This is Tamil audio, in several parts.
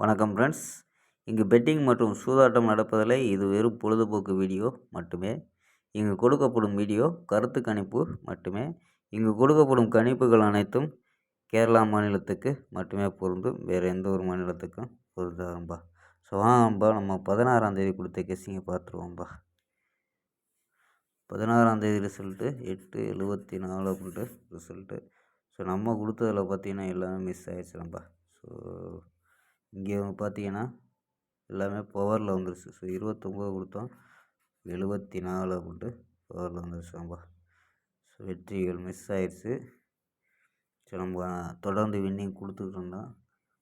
வணக்கம் ஃப்ரெண்ட்ஸ் இங்கு பெட்டிங் மற்றும் சூதாட்டம் நடப்பதில்லை இது வெறும் பொழுதுபோக்கு வீடியோ மட்டுமே. இங்கு கொடுக்கப்படும் வீடியோ கருத்து கணிப்பு மட்டுமே. இங்கு கொடுக்கப்படும் கணிப்புகள் அனைத்தும் கேரளா மாநிலத்துக்கு மட்டுமே பொருந்தும். வேறு எந்த ஒரு மாநிலத்துக்கும் பொருந்தாதும்பா. ஸோ வாங்கம்பா நம்ம பதினாறாம் தேதி கொடுத்த கெஸ்ஸிங்கை பார்த்துருவோம்பா பதினாறாம் தேதி ரிசல்ட்டு எட்டு எழுபத்தி நாலு அப்படின்ட்டு ரிசல்ட்டு ஸோ நம்ம கொடுத்ததில் பார்த்தீங்கன்னா எல்லாமே மிஸ் ஆயிடுச்சுலம்பா ஸோ இங்கே பார்த்தீங்கன்னா எல்லாமே பவரில் வந்துருச்சு. ஸோ இருபத்தொம்போது கொடுத்தோம். எழுபத்தி நாலு அப்படின்ட்டு பவரில் வந்துருச்சாம்பா ஸோ வெற்றிகள் மிஸ் ஆயிடுச்சு ஸோ நம்ம தொடர்ந்து வின்னிங் கொடுத்துக்கிட்டு இருந்தோம்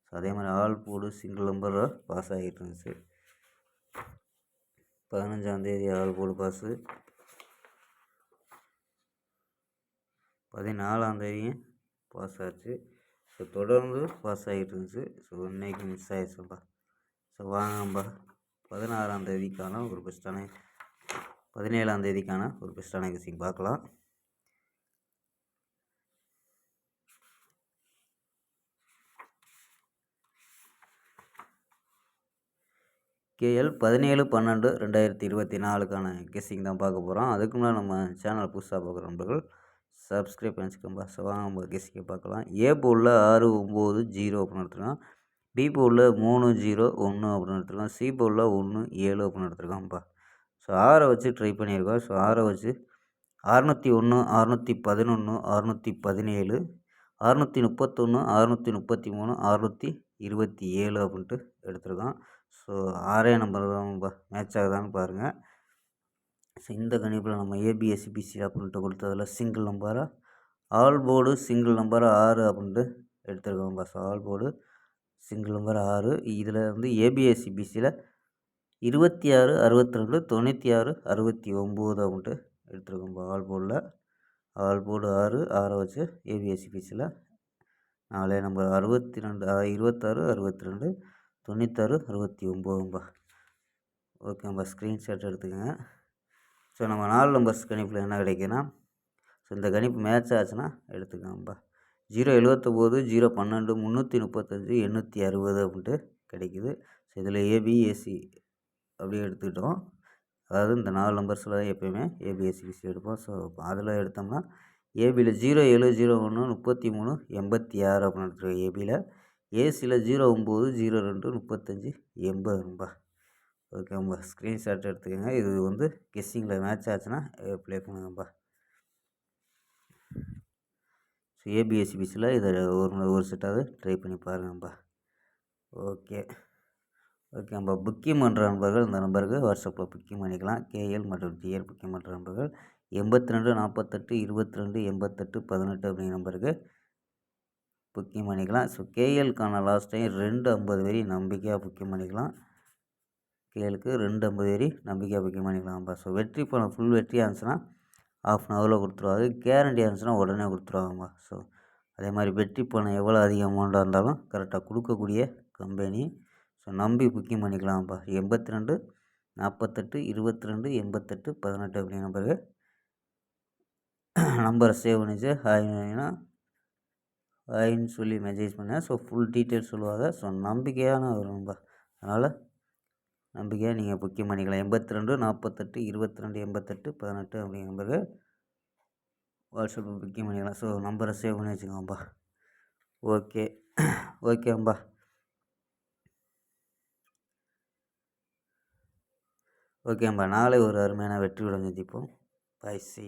ஸோ அதே மாதிரி ஆல் போர்டு சிங்கிள் நம்பராக பாஸ் ஆகிட்டு இருந்துச்சு. பதினஞ்சாந்தேதி ஆள் போர்டு பாஸு பதினாலாந்தேதியும் பாஸ் ஆச்சு. ஸோ தொடர்ந்து பாஸ் ஆகிட்டு இருந்துச்சு ஸோ இன்றைக்கி மிஸ் ஆகிடுச்சுப்பா ஸோ வாங்கப்பா பதினாறாம் தேதிக்கான ஒரு பெஸ்ட்டான பதினேழாம் தேதிக்கான ஒரு பெஸ்ட்டான கிசிங் பார்க்கலாம். கேஎல் பதினேழு பன்னெண்டு ரெண்டாயிரத்தி இருபத்தி நாலுக்கான கெஸ்ஸிங் தான் பார்க்க போகிறோம் அதுக்கு முன்னாடி நம்ம சேனல் புதுசாக பார்க்குற நண்பர்கள் சப்ஸ்கிரைப் பண்ணிச்சுக்கோம்பா ஸோ வாங்க நம்ம கெஸ்ஸிங்கை பார்க்கலாம். ஏ போலில் ஆறு ஒம்பது ஜீரோ அப்படின்னு எடுத்துருக்கோம் பி போலில் மூணு ஜீரோ ஒன்று அப்படின்னு எடுத்துருக்கோம் சி போலில் ஒன்று ஏழு அப்படின்னு எடுத்துருக்கோம்ப்பா ஸோ ஆறை வச்சு ட்ரை பண்ணியிருக்கோம். ஸோ ஆறை வச்சு அறநூற்றி ஒன்று அறநூற்றி பதினொன்று அறநூற்றி பதினேழு அறநூற்றி முப்பத்தொன்று அறநூற்றி முப்பத்தி மூணு அறநூற்றி இருபத்தி ஏழு அப்படின்ட்டு எடுத்திருக்கோம் ஸோ ஆறே நம்பர் தான் மேட்ச் ஆகுதான்னு பாருங்கள் ஸோ இந்த கணிப்பில் நம்ம ஏபிஎஸ்சி பிசி அப்படின்ட்டு கொடுத்ததில் சிங்கிள் நம்பராக ஆல் போர்டு சிங்கிள் நம்பர் ஆறு அப்படின்ட்டு எடுத்துருக்கோம் bus all board single number ஆறு இதில் வந்து ஏபிஎஸ்சி பிசியில் இருபத்தி ஆறு அறுபத்தி ரெண்டு தொண்ணூற்றி ஆறு அறுபத்தி ஒம்பது அப்படின்ட்டு எடுத்துருக்கோம் ஆல் போர்டில் ஆல் போர்டு ஆறு ஆறை வச்சு ஏபிஎஸ்சி பிசியில் நாலே நம்பர் அறுபத்தி ரெண்டு இருபத்தாறு அறுபத்தி ரெண்டு தொண்ணூத்தாறு அறுபத்தி ஒம்போதும்பா ஓகேம்பா ஸ்க்ரீன்ஷாட் எடுத்துக்கோங்க. ஸோ நம்ம நாலு நம்பர்ஸ் கணிப்பில் என்ன கிடைக்குன்னா ஸோ இந்த கணிப்பு மேட்ச் ஆச்சுன்னா எடுத்துக்கோங்கப்பா. ஜீரோ எழுபத்தொம்போது ஜீரோ பன்னெண்டு முந்நூற்றி முப்பத்தஞ்சு எண்ணூற்றி அறுபது அப்படின்ட்டு கிடைக்குது. ஸோ இதில் ஏபிஏசி அப்படியே எடுத்துக்கிட்டோம். அதாவது இந்த நாலு நம்பர்ஸில் தான் எப்போயுமே ஏபிஎஸ்சிபிசி எடுப்போம். ஸோ அதில் எடுத்தோம்னா ஏபியில் ஜீரோ ஏழு ஜீரோ ஒன்று முப்பத்தி மூணு எண்பத்தி ஆறு அப்படின்னு எடுத்துருக்கோம் ஏபியில் ஏசியில் ஜீரோ ஒம்பது ஜீரோ ரெண்டு முப்பத்தஞ்சு ஓகே உங்கள் ஸ்க்ரீன்ஷாட் எடுத்துக்கோங்க. இது வந்து கெஸ்ஸிங்கில் மேட்ச் ஆச்சுன்னா ப்ளே பண்ணுங்கப்பா. ஸோ ஏபிஎஸ்சி ஏபிஎஸ்சிபிஸில் இதை ஒரு ஒரு செட்டாவது ட்ரை பண்ணி பாருங்கப்பா. ஓகே ஓகேம்பா புக்கிங் பண்ணுற நண்பர்கள் இந்த நம்பருக்கு வாட்ஸ்அப்பில் புக்கிங் பண்ணிக்கலாம். கேஎல் மற்றும் டிஎல் புக்கிங் பண்ணுற நண்பர்கள். எண்பத்தி ரெண்டு நாற்பத்தெட்டு இருபத்தி ரெண்டு எண்பத்தெட்டு பதினெட்டு அப்படிங்கிற நம்பருக்கு புக்கிங் பண்ணிக்கலாம். ஸோ கேஎல்க்கான லாஸ்ட் டைம் ரெண்டு ஐம்பது வரி நம்பிக்கையாக புக்கிங் பண்ணிக்கலாம். ஸ்கேலுக்கு ரெண்டு ஐம்பது ஏறி நம்பிக்கை புக்கிங் பண்ணிக்கலாம்ப்பா ஸோ வெற்றி பணம் ஃபுல் வெற்றியாக இருந்துச்சுன்னா ஆஃப் அன் ஹவரில் கொடுத்துருவாங்க கேரண்டி இருந்துச்சுன்னா உடனே கொடுத்துருவாங்கப்பா ஸோ அதே மாதிரி வெற்றி பணம் எவ்வளோ அதிக அமௌண்ட்டாக இருந்தாலும் கரெக்டாக கொடுக்கக்கூடிய கம்பெனி ஸோ நம்பி புக்கிங் பண்ணிக்கலாம்ப்பா எண்பத்தி ரெண்டு நாற்பத்தெட்டு இருபத்தி ரெண்டு எண்பத்தெட்டு பதினெட்டு அப்படிங்கிற நம்பருக்கு நம்பரை சேவ் பண்ணிச்சு. ஹாய்னா ஹாய்ன்னு சொல்லி மெசேஜ் பண்ணேன். ஸோ ஃபுல் டீட்டெயில்ஸ் சொல்லுவாங்க. ஸோ நம்பிக்கையான ஒரு நம்பர் அதனால் நம்பிக்கையாக நீங்கள் புக்கிங் பண்ணிக்கலாம். எண்பத்தி ரெண்டு நாற்பத்தெட்டு இருபத்தி ரெண்டு எண்பத்தெட்டு பதினெட்டு அப்படிங்கிற பிறகு வாட்ஸ்அப்பில் புக்கிங் பண்ணிக்கலாம். ஸோ நம்பரை சேவ் பண்ணி வச்சுக்கோங்கப்பா. ஓகே ஓகேம்பா ஓகேம்பா நாளை ஒரு அருமையான வெற்றியுடன் சந்திப்போம். பாய் சி